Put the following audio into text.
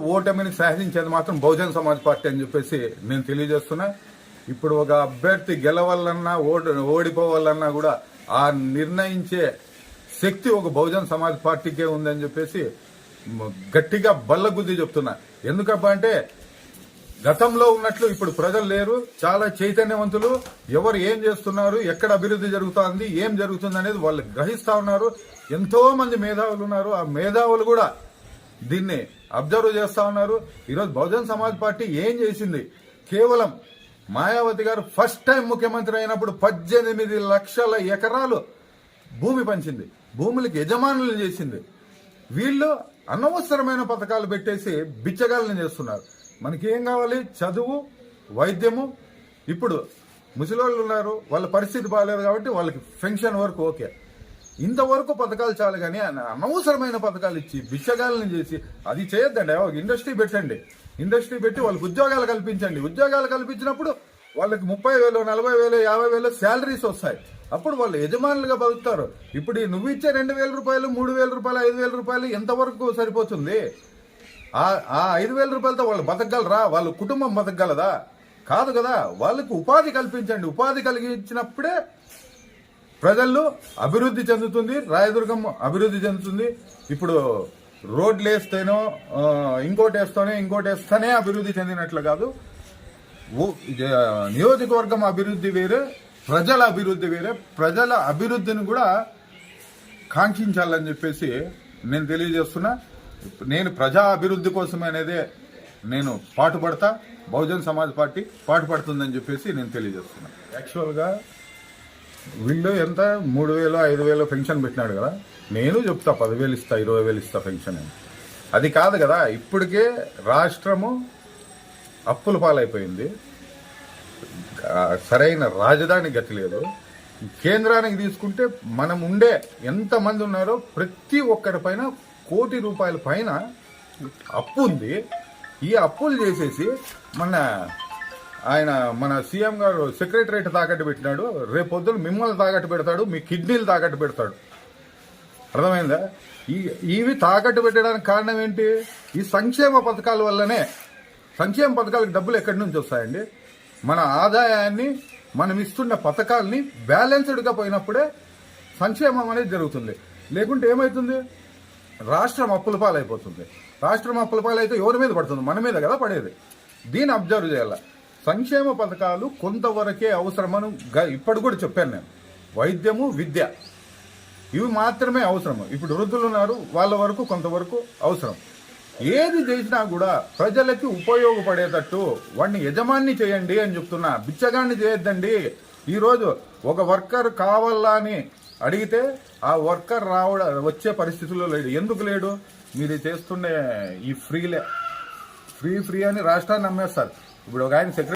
ఓటమిని సహజించేది మాత్రం బహుజన్ సమాజ్ పార్టీ అని చెప్పేసి నేను తెలియజేస్తున్నా. ఇప్పుడు ఒక అభ్యర్థి గెలవాలన్నా ఓడి ఓడిపోవాలన్నా కూడా ఆ నిర్ణయించే శక్తి ఒక బహుజన్ సమాజ్ పార్టీకే ఉందని చెప్పేసి గట్టిగా బల్లగుద్ది చెప్తున్నా. ఎందుకబ్బా అంటే గతంలో ఉన్నట్లు ఇప్పుడు ప్రజలు లేరు. చాలా చైతన్యవంతులు. ఎవరు ఏం చేస్తున్నారు? ఎక్కడ అభివృద్ధి జరుగుతోంది? ఏం జరుగుతుంది అనేది వాళ్ళు గ్రహిస్తా ఉన్నారు. ఎంతో మంది మేధావులు ఉన్నారు. ఆ మేధావులు కూడా దీన్ని అబ్జర్వ్ చేస్తా ఉన్నారు. ఈరోజు బహుజన్ సమాజ్ పార్టీ ఏం చేసింది? కేవలం మాయావతి గారు ఫస్ట్ టైం ముఖ్యమంత్రి అయినప్పుడు పద్దెనిమిది లక్షల ఎకరాలు భూమి పంచింది. భూములకు యజమానులు చేసింది. వీళ్ళు అనవసరమైన పథకాలు పెట్టేసి బిచ్చగాళ్ళని చేస్తున్నారు. మనకి ఏం కావాలి? చదువు వైద్యము. ఇప్పుడు ముసలి ఉన్నారు. వాళ్ళ పరిస్థితి బాగాలేదు కాబట్టి వాళ్ళకి పెన్షన్ వరకు ఓకే. ఇంతవరకు పథకాలు చాలు కానీ అనవసరమైన పథకాలు ఇచ్చి బిచ్చగాళ్ళని చేసి అది చేయొద్దండి. ఒక ఇండస్ట్రీ పెట్టండి. ఇండస్ట్రీ పెట్టి వాళ్ళకి ఉద్యోగాలు కల్పించండి. ఉద్యోగాలు కల్పించినప్పుడు వాళ్ళకి ముప్పై వేలు నలభై వేలు యాభై వేలు శాలరీస్ వస్తాయి. అప్పుడు వాళ్ళు యజమానులుగా బతుకుతారు. ఇప్పుడు నువ్వు ఇచ్చే రెండు వేల రూపాయలు మూడు వేల రూపాయలు ఐదు వేల రూపాయలు ఎంతవరకు సరిపోతుంది? ఆ ఆ ఐదు వేల రూపాయలతో వాళ్ళు బతకగలరా? వాళ్ళ కుటుంబం బతకగలదా? కాదు కదా. వాళ్ళకి ఉపాధి కల్పించండి. ఉపాధి కలిగించినప్పుడే ప్రజల్లో అభివృద్ధి చెందుతుంది రాయదుర్గం అభివృద్ధి చెందుతుంది. ఇప్పుడు రోడ్లు వేస్తేనో ఇంకోటి వేస్తేనే ఇంకోటి వేస్తేనే అభివృద్ధి చెందినట్లు కాదు. నియోజకవర్గం అభివృద్ధి వేరే ప్రజల అభివృద్ధి వేరే. ప్రజల అభివృద్ధిని కూడా కాంక్షించాలని చెప్పేసి నేను తెలియజేస్తున్నా. నేను ప్రజా అభివృద్ధి కోసమనేదే నేను పాటుపడతా. బహుజన్ సమాజ్ పార్టీ పాటుపడుతుందని చెప్పేసి నేను తెలియజేస్తున్నా. యాక్చువల్గా వీళ్ళు ఎంత? మూడు వేలు ఐదు వేలు పెన్షన్ పెట్టినాడు కదా. నేను చెప్తా పదివేలు ఇస్తా ఇరవై వేలు ఇస్తా పెన్షన్ అని. అది కాదు కదా ఇప్పటికే రాష్ట్రము అప్పుల పాలైపోయింది. సరైన రాజధాని గతి లేదు. కేంద్రానికి తీసుకుంటే మనం ఉండే ఎంతమంది ఉన్నారో ప్రతి ఒక్కరి పైన కోటి రూపాయల పైన అప్పు ఉంది. ఈ అప్పులు చేసేసి మన ఆయన మన సీఎం గారు సెక్రటరేట్ తాకట్టు పెట్టినాడు. రేపొద్దున మిమ్మల్ని తాకట్టు పెడతాడు మీ కిడ్నీలు తాకట్టు పెడతాడు. అర్థమైందా? ఈ ఇవి తాకట్టు పెట్టడానికి కారణం ఏంటి? ఈ సంక్షేమ పథకాల వల్లనే సంక్షేమ పథకాలకు డబ్బులు ఎక్కడి నుంచి వస్తాయండి? మన ఆదాయాన్ని మనం ఇస్తున్న పథకాల్ని బ్యాలెన్స్డ్గా పోయినప్పుడే సంక్షేమం అనేది జరుగుతుంది. లేకుంటే ఏమవుతుంది రాష్ట్రం అప్పుల పాలైపోతుంది. రాష్ట్రం అప్పుల పాలైతే ఎవరి మీద పడుతుంది? మన మీద కదా పడేది. దీన్ని అబ్జర్వ్ చేయాలి? సంక్షేమ పథకాలు కొంతవరకే అవసరమని గ- కూడా చెప్పాను నేను. వైద్యము విద్య. ఇవి మాత్రమే అవసరం ఇప్పుడు వృద్ధులు ఉన్నారు వాళ్ళ వరకు కొంతవరకు అవసరం. ఏది చేసినా కూడా ప్రజలకి ఉపయోగపడేటట్టు వాడిని యజమాని చేయండి అని చెప్తున్నా. బిచ్చగాన్ని చేయొద్దండి. ఈరోజు ఒక వర్కర్ కావాలా అని అడిగితే ఆ వర్కర్ రావడ వచ్చే పరిస్థితుల్లో లేడు. ఎందుకు లేడు? మీరు చేస్తుండే ఈ ఫ్రీలే ఫ్రీ ఫ్రీ అని రాష్ట్రాన్ని నమ్మేస్తారు. ఇప్పుడు ఒక ఆయన secretary